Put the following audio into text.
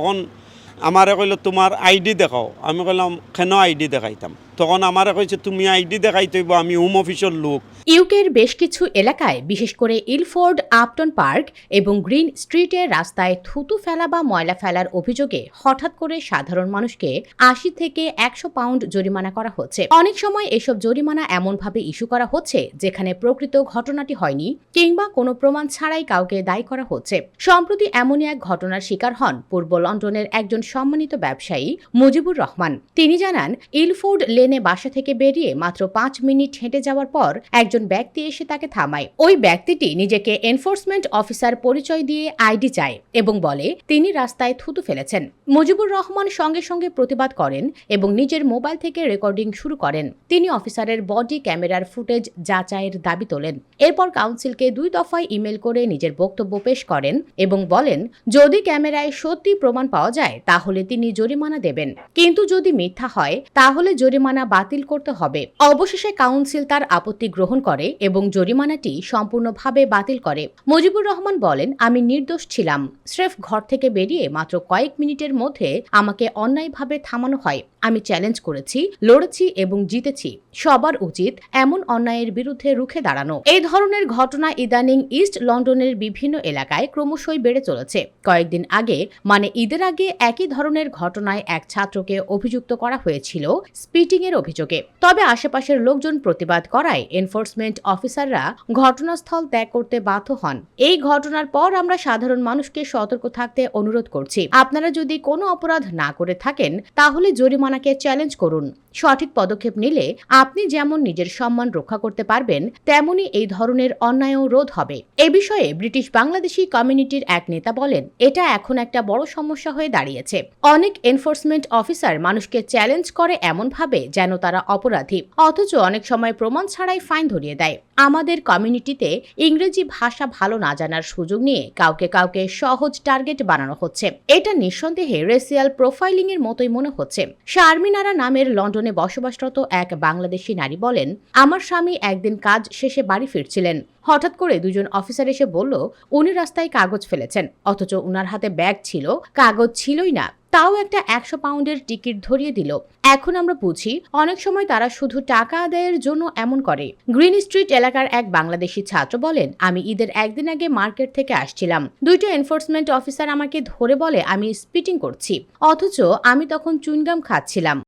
তখন আমারে কইল তোমার আইডি দেখাও। আমি কইলাম কেন আইডি দেখাইতাম? তখন আমারে কইছে, তুমি আইডি দেখাইতেইব আমি হোম অফিসের লোক। ইউকের বেশ কিছু এলাকায়, বিশেষ করে ইলফোর্ড, আপটন পার্ক এবং গ্রিন স্ট্রিটের রাস্তায় থুতু ফেলা বা ময়লা ফেলার অভিযোগে হঠাৎ করে সাধারণ মানুষকে আশি থেকে একশো পাউন্ড জরিমানা করা হচ্ছে। অনেক সময় এসব জরিমানা এমনভাবে ইস্যু করা হচ্ছে, যেখানে প্রকৃত ঘটনাটি হয়নি কিংবা কোনো প্রমাণ ছাড়াই কাউকে দায়ী করা হচ্ছে। সম্প্রতি এমনই এক ঘটনার শিকার হন পূর্ব লন্ডনের একজন সম্মানিত ব্যবসায়ী মুজিবুর রহমান। তিনি জানান, ইলফোর্ড লেনে বাসা থেকে বেরিয়ে মাত্র পাঁচ মিনিট হেঁটে যাওয়ার পর একজন ব্যক্তি এসে তাকে থামায়। ওই ব্যক্তিটি নিজেকে এনফোর্সমেন্ট অফিসার পরিচয় দিয়ে আইডি চায় এবং বলে, তিনি রাস্তায় থুতু ফেলেছেন। মুজিবুর রহমান সঙ্গে সঙ্গে প্রতিবাদ করেন এবং নিজের মোবাইল থেকে রেকর্ডিং শুরু করেন। তিনি অফিসারের বডি ক্যামেরার ফুটেজ যাচাইয়ের দাবি তোলেন। এরপর কাউন্সিলকে দুই দফায় ইমেল করে নিজের বক্তব্য পেশ করেন এবং বলেন, যদি ক্যামেরায় সত্যি প্রমাণ পাওয়া যায়, তাহলে তিনি জরিমানা দেবেন। কিন্তু যদি মিথ্যা হয়, তাহলে জরিমানা বাতিল করতে হবে। অবশেষে কাউন্সিল তার আপত্তি গ্রহণ করে এবং জরিমানাটি সম্পূর্ণভাবে বাতিল করে। মুজিবুর রহমান বলেন, আমি নির্দোষ ছিলাম। স্রেফ ঘর থেকে বেরিয়ে মাত্র কয়েক মিনিটের মধ্যে আমাকে অন্যায়ভাবে থামানো হয়। আমি চ্যালেঞ্জ করেছি, লড়েছি এবং জিতেছি। সবার উচিত এমন অন্যায়ের বিরুদ্ধে রুখে দাঁড়ানো। এই ধরনের ঘটনা ইদানিং ইস্ট লন্ডনের বিভিন্ন এলাকায় ক্রমশই বেড়ে চলেছে। কয়েকদিন আগে মানে ঈদের আগে একই ধরনের ঘটনায় এক ছাত্রকে অভিযুক্ত করা হয়েছিল। স্পিটিং এর অভিযোগে। তবে আশেপাশের লোকজন প্রতিবাদ করায় এনফোর্সমেন্ট অফিসাররা ঘটনাস্থল ত্যাগ করতে বাধ্য হন। এই ঘটনার পর আমরা সাধারণ মানুষকে সতর্ক থাকতে অনুরোধ করছি। আপনারা যদি কোনো অপরাধ না করে থাকেন, তাহলে জরিমানাকে চ্যালেঞ্জ করুন। সঠিক পদক্ষেপ নিলে আপনি যেমন নিজের সম্মান রক্ষা করতে পারবেন, তেমনি এই ধরনের অন্যায়ও রোধ হবে। এ বিষয়ে ব্রিটিশ বাংলাদেশি কমিউনিটির এক নেতা বলেন, এটা এখন একটা বড় সমস্যা হয়ে দাঁড়িয়েছে। অনেক এনফোর্সমেন্ট অফিসার মানুষকে চ্যালেঞ্জ করে এমনভাবে যেন তারা অপরাধী। অথচ অনেক সময় প্রমাণ ছাড়াই ফাইন ধরিয়ে দেয়। আমাদের কমিউনিটিতে ইংরেজি ভাষা ভালো না জানার সুযোগ নিয়ে কাউকে কাউকে সহজ টার্গেট বানানো হচ্ছে। এটা নিঃসন্দেহে রেসিয়াল প্রোফাইলিং এর মতোই মনে হচ্ছে। শারমিনারা নামের লন্ডনে বসবাসরত এক বাংলাদেশি নারী বলেন, আমার স্বামী একদিন কাজ শেষে বাড়ি ফিরছিলেন। হঠাৎ করে দুজন অফিসার এসে বলল, উনি রাস্তায় কাগজ ফেলেছেন। অথচ উনার হাতে ব্যাগ ছিল, কাগজ ছিলই না। তাও একটা একশো পাউন্ডের টিকিট ধরিয়ে দিল। এখন আমরা বুঝি, অনেক সময় তারা শুধু টাকা আদায়ের জন্য এমন করে। গ্রিন স্ট্রিট এলাকার এক বাংলাদেশি ছাত্র বলেন, আমি ঈদের একদিন আগে মার্কেট থেকে আসছিলাম। দুইটা এনফোর্সমেন্ট অফিসার আমাকে ধরে বলে, আমি স্পিটিং করছি। অথচ আমি তখন চুইনগাম খাচ্ছিলাম।